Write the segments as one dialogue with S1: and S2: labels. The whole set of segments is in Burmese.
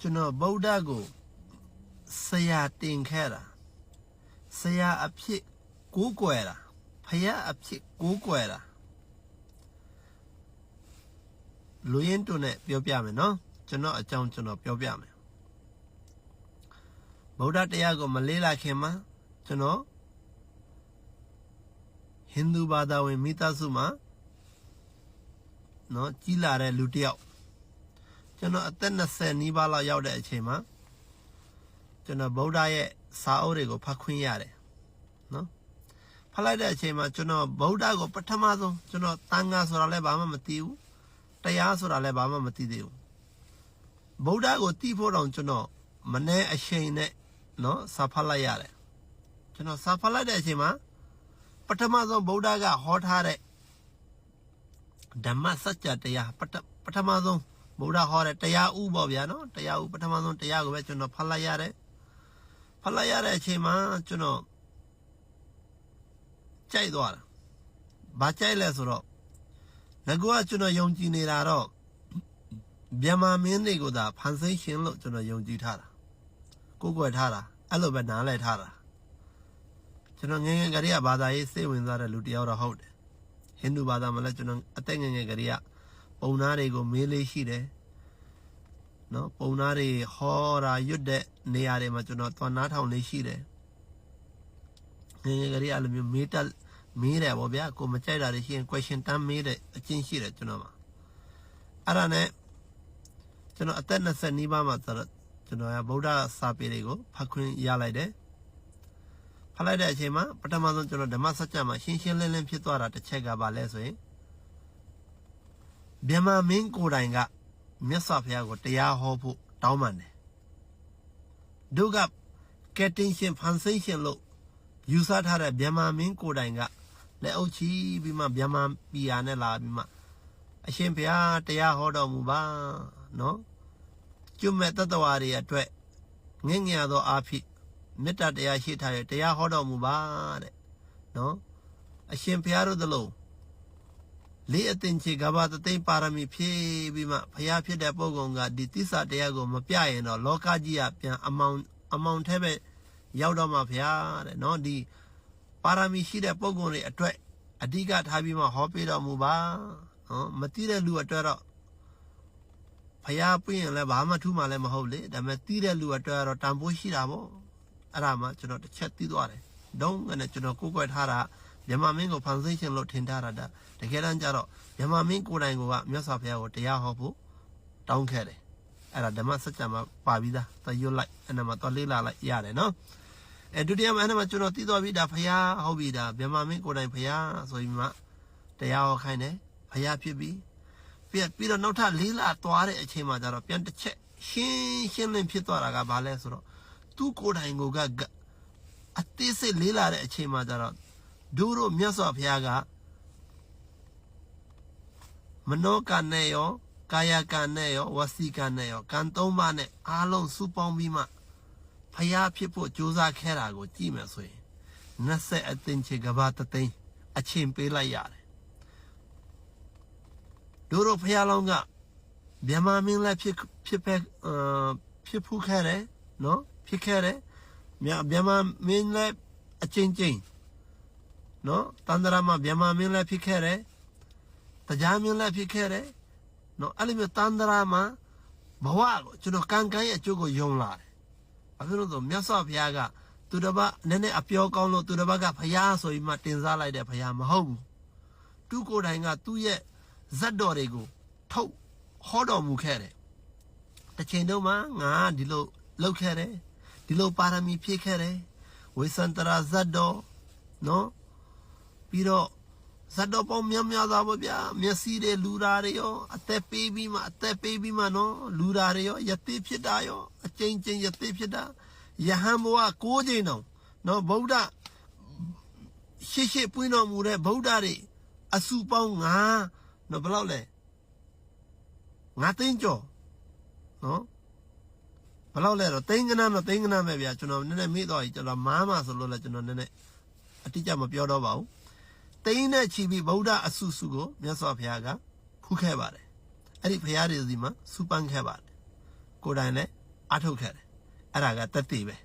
S1: ကျွန်တော်ဗုဒ္ဓကိုဆရာတင်ခဲ့တာဆရာအဖြစ်ကိုးကွယ်တာဖယားအဖြစ်ကိုးကွယ်တာလူရင်းတုံနဲ့ပြောပြမယ်နော်ကျွန်တော်အကြောင်းကျွန်တော်ပြောပြမယ်ဗုဒ္ဓတရားကိုမလေးလာခင်မှာကျွန်တော်ဟိန္ဒူဘာသာဝင်မိသားစုမှာနော်ကြီးလာတဲ့လူတစ်ယောက် ကျွန်တော်အသက်20နီးပါးလောက်ရောက်တဲ့အချိန်မှာကျွန်တော်ဗုဒ္ဓရဲ့စာအုပ်တွေကိုဖတ်ခွင့်ရတယ်နော်ဖတ်လိုက်တဲ့အချိန်မှာကျွန်တော်ဗုဒ္ဓကိုပထမဆုံးကျွန်တော်တန်ခါဆိုတာလည်းဘာမှမသိဘူးတရားဆိုတာလည်းဘာမှမသိသေးဘူးဗုဒ္ဓကိုသိဖို့တော့ကျွန်တော်မနေ့အချိန်နဲ့နော်စာဖတ်လိုက်ရတယ်ကျွန်တော်စာဖတ်လိုက်တဲ့အချိန်မှာပထမဆုံးဗုဒ္ဓကဟောထားတဲ့ဓမ္မစကြာတရားပထပထမဆုံး ဗုဒ္ဓဟောတဲ့တရားဥပေါ့ဗျာနော်တရားဥပထမဆုံးတရားကိုပဲကျွန်တော်ဖတ်လိုက်ရတယ်ဖတ်လိုက်ရတဲ့အချိန်မှာကျွန်တော်ကြိုက်သွားတာဘာကြိုက်လဲဆိုတော့ငါကကျွန်တော်ယုံကြည်နေတာတော့မြန်မာမင်းတွေကိုသာဖန်ဆင်းရှင်လို့ကျွန်တော်ယုံကြည်ထားတာကိုယ်ကွယ်ထားတာအဲ့လိုပဲနားလည်ထားတာကျွန်တော်ငယ်ငယ်ကလေးကဘာသာရေးစိတ်ဝင်စားတဲ့လူတစ်ယောက်တော့ဟုတ်တယ်ဟိန္ဒူဘာသာမှာလည်းကျွန်တော်အသက်ငယ်ငယ်ကလေးက ပုံနာတွေကိုမေးလေးရှိတယ်နော်ပုံနာတွေဟောတာရွတ်တဲ့နေရာတွေမှာကျွန်တော်သွားနားထောင်လေးရှိတယ်ငယ်ငယ်ကလေးအဲ့လိုမျိုးမေးတက်မေးတယ်ဗောဗျာကိုမကြိုက်တာတွေရှိရင် question တမ်းမေးတဲ့အချင်းရှိတယ်ကျွန်တော်မှာအဲ့ဒါနဲ့ကျွန်တော်အသက်20နီးပါးမှာဆိုတော့ကျွန်တော်ကဗုဒ္ဓစာပေတွေကိုဖတ်ခွင့်ရလိုက်တယ်ဖတ်လိုက်တဲ့အချိန်မှာပထမဆုံးကျွန်တော်ဓမ္မစကြာမှာရှင်းရှင်းလင်းလင်းဖြစ်သွားတာတစ်ချက်ကပါလဲဆိုရင် မြန်မာမင်းကိုယ်တိုင်ကမြတ်စွာဘုရားကိုတရားဟောဖို့တောင်းပန်တယ်ဒုကကက်တင်ရှင်ဖန်ဆင်းရှင်လို့ယူဆထားတဲ့မြန်မာမင်းကိုယ်တိုင်ကလက်အုပ်ချီပြီးမှမြန်မာပြည်ယာနဲ့လာပြီးမှအရှင်ဘုရားတရားဟောတော်မူပါနော်ကျွတ်မဲ့တတ္တဝါတွေအတွက်ငင့်ငယ်သောအာဖြစ်မေတ္တာတရားရှိထားရတရားဟောတော်မူပါတဲ့နော်အရှင်ဘုရားတို့သလုံး လေးအသင်ချေကဘာတသိမ့်ပါရမီဖြည့်ပြီးမှဘုရားဖြစ်တဲ့ပုဂ္ဂိုလ်ကဒီသစ္စာတရားကိုမပြရင်တော့လောကကြီးကပြန်အမောင်အမောင်ထဲပဲရောက်တော့မှာဘုရားတဲ့နော်ဒီပါရမီရှိတဲ့ပုဂ္ဂိုလ်တွေအတွက်အဓိကထားပြီးမှဟောပေးတော်မူပါနော်မသိတဲ့လူအတွက်တော့ဖျားပြင်းရင်လည်းဘာမှထူးမှလည်းမဟုတ်လေဒါပေမဲ့တီးတဲ့လူအတွက်ကတော့တန်ဖိုးရှိတာပေါ့အဲ့ဒါမှကျွန်တော်တစ်ချက်သိသွားတယ်ဒုံးနဲ့ကျွန်တော်ကိုယ်ကွယ်ထားတာ မြန်မာမင်းကိုဖန်ဆင်းရှင်လို့ထင်ထားတာဒါတကယ်တမ်းကျတော့မြန်မာမင်းကိုယ်တိုင်ကမြတ်စွာဘုရားကိုတရားဟောဖို့တောင်းခဲ့တယ်အဲ့ဒါဓမ္မစကြာမှာပါပြီးသားသရွတ်လိုက်အဲ့ဒါမှတော့လေးလာလိုက်ရတယ်နော်အဲဒုတိယမှာအဲ့ဒါမှကျွန်တော်သိသွားပြီဒါဘုရားဟုတ်ပြီဒါမြန်မာမင်းကိုယ်တိုင်ဘုရားဆိုပြီးမှတရားဟောခိုင်းတယ်ဘုရားဖြစ်ပြီပြီးပြီးတော့နောက်ထပ်လေးလာသွားတဲ့အချိန်မှာကျတော့ပြန်တစ်ချက်ရှင်းရှင်းလင်းဖြစ်သွားတာကဘာလဲဆိုတော့သူကိုယ်တိုင်ကိုကအသေးစိတ်လေးလာတဲ့အချိန်မှာကျတော့ ဒုတို့မြတ်စွာဘုရားကမနောကနဲ့ရောကာယကနဲ့ရောဝစီကနဲ့ရောကံသုံးပါးနဲ့အားလုံးစုပေါင်းပြီးမှဖျားဖြစ်ဖို့ကြိုးစားခဲ့တာကိုကြည့်မယ်ဆိုရင်20အသင်ချေကဘာတသိန်းအချင်းပေးလိုက်ရတယ်တို့တို့ဖျားလောင်းကမြမမင်းလည်းဖြစ်ဖြစ်ဖက်အာဖြစ်ဖူးခဲ့တယ်နော်ဖြစ်ခဲ့တယ်မြမြမမင်းလည်းအချင်းချင်း နော်တန္တရာမှာမြမမင်းလည်းဖြစ်ခဲ့တယ်တရားမင်းလည်းဖြစ်ခဲ့တယ်နော်အဲ့လိုမျိုးတန္တရာမှာဘဝကိုကျွန်တော်ကံကံရဲ့အကျိုးကိုယုံလာတယ်ဘာဖြစ်လို့လဲဆိုမြတ်စွာဘုရားကသူတစ်ပတ်နည်းနည်းအပြောကောင်းလို့သူတစ်ပတ်ကဘုရားဆိုပြီးမှတင်စားလိုက်တဲ့ဘုရားမဟုတ်ဘူးသူကိုယ်တိုင်ကသူ့ရဲ့ဇတ်တော်တွေကိုထုတ်ဟောတော်မူခဲ့တယ်တစ်ချိန်တုန်းမှာငါဒီလိုလုပ်ခဲ့တယ်ဒီလိုပါရမီဖြည့်ခဲ့တယ်ဝိသန္တရာဇတ်တော်နော် ပြီးတော့ဇတ်တော်ပေါင်းများများသားပေါ့ဗျာမျက်စိတွေလူဓာတွေရောအသက်ပေးပြီးမှအသက်ပေးပြီးမှနော်လူဓာတွေရောယသိဖြစ်တာရောအကျဉ်းချင်းယသိဖြစ်တာယဟန်ဘဝ၉ချိန်တောင်နော်ဗုဒ္ဓရှေ့ရှေ့ပွင့်တော်မူတဲ့ဗုဒ္ဓတွေအစုပေါင်းငါနော်ဘယ်လောက်လဲငါသိန်းကျော်နော်ဘယ်လောက်လဲတော့သိန်းကနန်းတော့သိန်းကနန်းပဲဗျာကျွန်တော်နည်းနည်းမေ့တော့ပြီကျွန်တော်မားမှဆိုလို့လဲကျွန်တော်နည်းနည်းအတိအကျမပြောတော့ပါဘူး သိန်းနဲ့ချီပြီးဗုဒ္ဓအစုစုကိုမြတ်စွာဘုရားကဖူးခဲ့ပါတယ်အဲ့ဒီဘုရားတွေစီမှာစူပန်းခဲ့ပါတယ်ကိုယ်တိုင်လည်းအားထုတ်ခဲ့တယ်အဲ့ဒါကတတိပဲ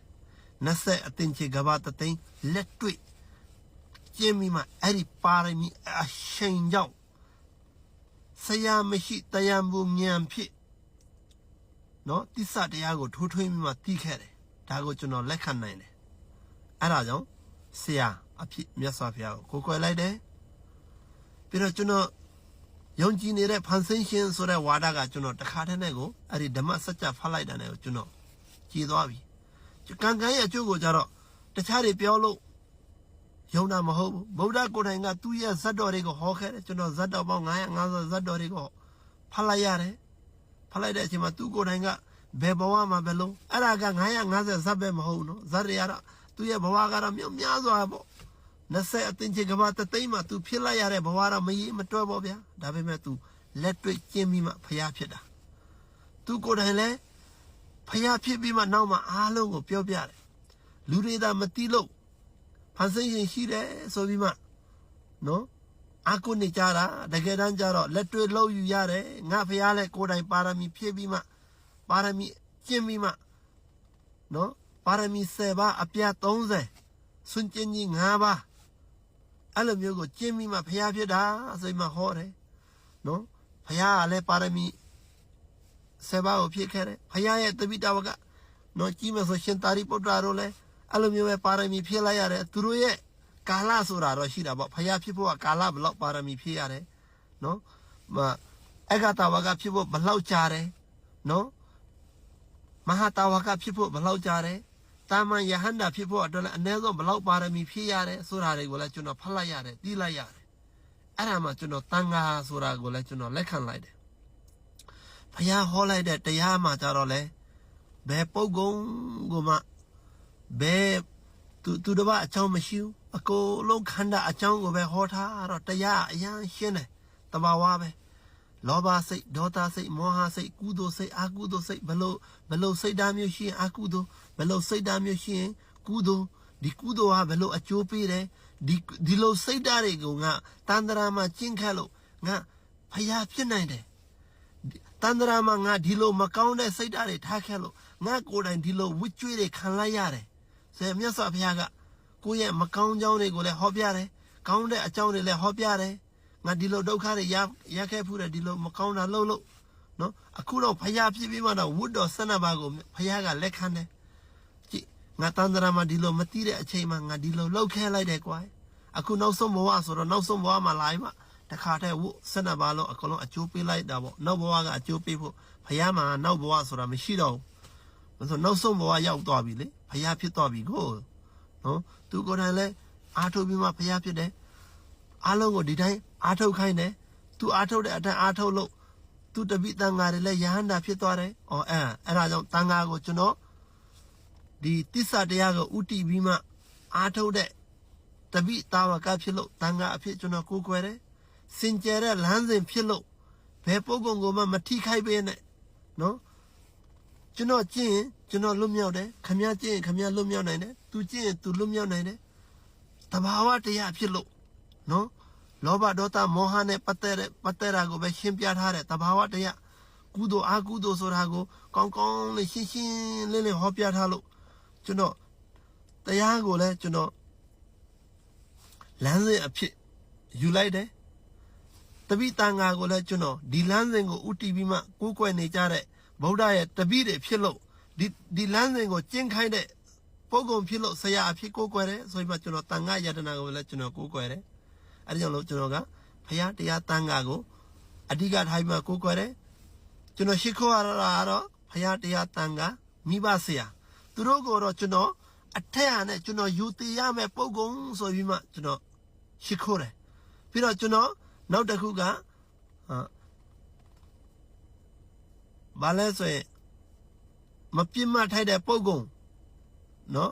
S1: 20အတင်ချေကဘာတသိန်းလက်တွေ့ကျင်းပြီးမှအဲ့ဒီပါရမီအရှိန်ကြောင့်ဆရာမရှိတရားမှုဉာဏ်ဖြစ်နော်တိစ္ဆတရားကိုထိုးထွင်းပြီးမှသိခဲ့တယ်ဒါကိုကျွန်တော်လက်ခံနိုင်တယ်အဲ့ဒါကြောင့် ဆရာအဖြစ်မြတ်စွာဘုရားကိုကိုယ်ကွယ်လိုက်တယ်ပြီးတော့ကျွန်တော်ယုံကြည်နေတဲ့ဖန်ဆင်းရှင်ဆိုတဲ့ဝါဒကကျွန်တော်တခါတည်းနဲ့ကိုအဲ့ဒီဓမ္မစကြာဖတ်လိုက်တာနဲ့ကိုကျွန်တော်ကြည်သွားပြီကံကံရဲ့အကျိုးကိုကြတော့တခြားတွေပြောလို့ယုံတာမဟုတ်ဘူးဗုဒ္ဓကိုယ်တိုင်ကသူ့ရဲ့ဇတ်တော်တွေကိုဟောခဲ့တယ်ကျွန်တော်ဇတ်တော်ပေါင်း950ဇတ်တော်တွေကိုဖတ်လိုက်ရတယ်ဖတ်လိုက်တဲ့အချိန်မှာသူကိုယ်တိုင်ကဘယ်ဘဝမှာဘယ်လုံးအဲ့ဒါက950ဇတ်ပဲမဟုတ်ဘူးနော်ဇတ်တွေကတော့ သူ့ရဲ့ဘဝကတော့မြောက်များစွာပေါ့20အတင်ချေကဘာတသိမ့်မှာ तू ဖြစ်လိုက်ရတဲ့ဘဝတော့မကြီးမတွက်ပေါ့ဗျာဒါပေမဲ့ तू လက်တွေ့ကျင်းပြီးမှဖျားဖြစ်တာ तू ကိုယ်တိုင်လည်းဖျားဖြစ်ပြီးမှနောက်မှအားလုံးကိုပြောပြတယ်လူတွေသာမသိလို့ဖန်ဆင်းရင်ရှိတယ်ဆိုပြီးမှနော်အကုနေကြတာတကယ်တမ်းကျတော့လက်တွေ့လောက်ယူရတယ်ငါဖျားလဲကိုယ်တိုင်ပါရမီဖြည့်ပြီးမှပါရမီကျင့်ပြီးမှနော် ပါရမီ10ပါးအပြတ်30စွန့်ကျင်ကြီး5ပါးအဲ့လိုမျိုးကိုကျင့်ပြီးမှဖျားဖြစ်တာဆိုပြီးမှဟောတယ်နော်ဖျားကလည်းပါရမီ10ပါးကိုဖြည့်ခဲ့တယ်ဖျားရဲ့တပိတဝကနော်ကြီးမဆိုရှင်သာရိပုတ္တရာတို့လည်းအဲ့လိုမျိုးပဲပါရမီဖြည့်လိုက်ရတယ်သူတို့ရဲ့ကာလဆိုတာတော့ရှိတာပေါ့ဖျားဖြစ်ဖို့ကကာလဘယ်လောက်ပါရမီဖြည့်ရတယ်နော်မအက္ခတဝကဖြစ်ဖို့ဘယ်လောက်ကြာတယ်နော်မဟာတဝကဖြစ်ဖို့ဘယ်လောက်ကြာတယ် တာမန်ယဟန္တာဖြစ်ဖို့အတွက်လည်းအနည်းဆုံးဘယ်လောက်ပါရမီဖြည့်ရတယ်ဆိုတာတွေကိုလည်းကျွန်တော်ဖတ်လိုက်ရတယ်သိလိုက်ရတယ်အဲ့ဒါမှကျွန်တော်တန်ဃာဆိုတာကိုလည်းကျွန်တော်လက်ခံလိုက်တယ်ဖျားဟောလိုက်တဲ့တရားမှကြတော့လေဘယ်ပုဂ္ဂိုလ်ကိုမှဘယ်သူသူတစ်ပါးအကြောင်းမရှိဘူးအကိုလုံးခန္ဓာအကြောင်းကိုပဲဟောထားတော့တရားအရန်ရှင်းတယ်တဘာဝပဲ လောဘစိတ်ဒေါသစိတ်မောဟစိတ်ကုသိုလ်စိတ်အကုသိုလ်စိတ်ဘလို့ဘလို့စိတ်ဓာတ်မျိုးရှိရင်အကုသိုလ်ဘလို့စိတ်ဓာတ်မျိုးရှိရင်ကုသိုလ်ဒီကုသိုလ်ဟာဘလို့အကျိုးပေးတယ်ဒီဒီလိုစိတ်ဓာတ်တွေကိုငါတန်ត្រာမှာကျင့်ခတ်လို့ငါဖျားဖြစ်နိုင်တယ်တန်ត្រာမှာငါဒီလိုမကောင်းတဲ့စိတ်ဓာတ်တွေထားခဲ့လို့ငါကိုယ်တိုင်ဒီလိုဝစ်ကြွေးတွေခံလိုက်ရတယ်ဆရာမြတ်စွာဘုရားကကိုယ့်ရဲ့မကောင်းကြောင်းတွေကိုလည်းဟောပြတယ်ကောင်းတဲ့အကြောင်းတွေလည်းဟောပြတယ် ငါဒီလိုဒုက္ခတွေရရခဲ့ဖူးတယ်ဒီလိုမကောင်းတာလှုပ်လို့နော်အခုတော့ဖယားဖြစ်ပြီးမှတော့ဝတ်တော်ဆန္ဒပါကိုဖယားကလက်ခံတယ်ကြည့်ငါတန်ត្រာမှာဒီလိုမသိတဲ့အချိန်မှာငါဒီလိုလှုပ်ခဲလိုက်တယ်ကွာအခုနောက်ဆုံးဘဝဆိုတော့နောက်ဆုံးဘဝမှာလာရင်မှတခါတည်းဝတ်ဆန္ဒပါလို့အကုန်လုံးအကျိုးပေးလိုက်တာပေါ့နောက်ဘဝကအကျိုးပေးဖို့ဖယားမှာနောက်ဘဝဆိုတာမရှိတော့ဘူးဆိုနောက်ဆုံးဘဝရောက်သွားပြီလေဖယားဖြစ်သွားပြီကိုနော်သူကိုယ်တိုင်လည်းအားထုတ်ပြီးမှဖယားဖြစ်တယ် အားလုံးကိုဒီတိုင်းအားထုတ်ခိုင်းတယ်သူအားထုတ်တဲ့အတိုင်းအားထုတ်လို့သူတပိတန်ဃာတွေလည်းယဟန္တာဖြစ်သွားတယ်။အော်အဲအဲ့ဒါကြောင့်တန်ဃာကိုကျွန်တော်ဒီတစ္ဆတရားကိုဥတီပြီးမှအားထုတ်တဲ့တပိတာဝကဖြစ်လို့တန်ဃာအဖြစ်ကျွန်တော်ကိုးကွယ်တယ်။စင်ကြယ်တဲ့လမ်းစဉ်ဖြစ်လို့ဘယ်ပုဂ္ဂိုလ်ကိုမှမထိခိုက်ပေးနဲ့နော်ကျွန်တော်ကျင့်ရင်ကျွန်တော်လွတ်မြောက်တယ်ခမည်းကျင့်ရင်ခမည်းလွတ်မြောက်နိုင်တယ်သူကျင့်ရင်သူလွတ်မြောက်နိုင်တယ်တဘာဝတရားဖြစ်လို့ နော်လောဘဒေါသမောဟနဲ့ပတ်သက်တဲ့ပတ်သက်တာကိုပဲရှင်းပြထားတဲ့တဘာဝတရားကုသိုလ်အကုသိုလ်ဆိုတာကိုကောင်းကောင်းလေးရှင်းရှင်းလင်းလင်းဟောပြထားလို့ကျွန်တော်တရားကိုလည်းကျွန်တော်လမ်းစဉ်အဖြစ်ယူလိုက်တယ်တပိတန်ဃာကိုလည်းကျွန်တော်ဒီလမ်းစဉ်ကိုဥတီပြီးမှကိုးကွယ်နေကြတဲ့ဗုဒ္ဓရဲ့တပိတွေဖြစ်လို့ဒီဒီလမ်းစဉ်ကိုကျင့်ခိုင်းတဲ့ပုဂ္ဂိုလ်ဖြစ်လို့ဆရာအဖြစ်ကိုးကွယ်တယ်ဆိုပြီးမှကျွန်တော်တန်ဃာယတနာကိုလည်းကျွန်တော်ကိုးကွယ်တယ် အဲဒါကြောင့်လို့ကျွန်တော်ကဖရာတရားတန်ဃာကိုအဓိကထားပြီးမှကိုးကွယ်တယ်ကျွန်တော်ရှိခိုးရတာကတော့ဖရာတရားတန်ဃာမိဘဆရာသူတို့ကိုတော့ကျွန်တော်အထက်ဟာနဲ့ကျွန်တော်ယူတည်ရမယ်ပုံကုံဆိုပြီးမှကျွန်တော်ရှိခိုးတယ်ပြီးတော့ကျွန်တော်နောက်တစ်ခုကဟာဘာလဲဆိုရင်မပြစ်မှတ်ထိုက်တဲ့ပုံကုံနော်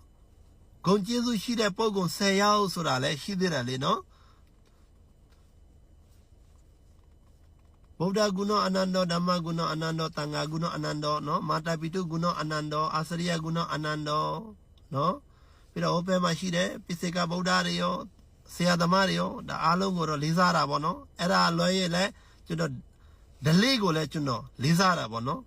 S1: ဂုံကျေးဇူးရှိတဲ့ပုံကုံ10ယောက်ဆိုတာလည်းရှိသေးတယ်လေနော် ဗုဒ္ဓဂုဏအနန္တောဓမ္မဂုဏအနန္တောတန်ဃာဂုဏအနန္တောနော်မာတာပိတုဂုဏအနန္တောအာစရိယဂုဏအနန္တောနော်ပြီးတော့ဟောပဲမှာရှိတယ်ပိစိကဗုဒ္ဓတွေရောဆရာသမားတွေရောဒါအားလုံးကိုတော့လေးစားတာပေါ့နော်အဲ့ဒါလွှဲရလဲကျွန်တော်ဒလေးကိုလည်းကျွန်တော်လေးစားတာပေါ့နော်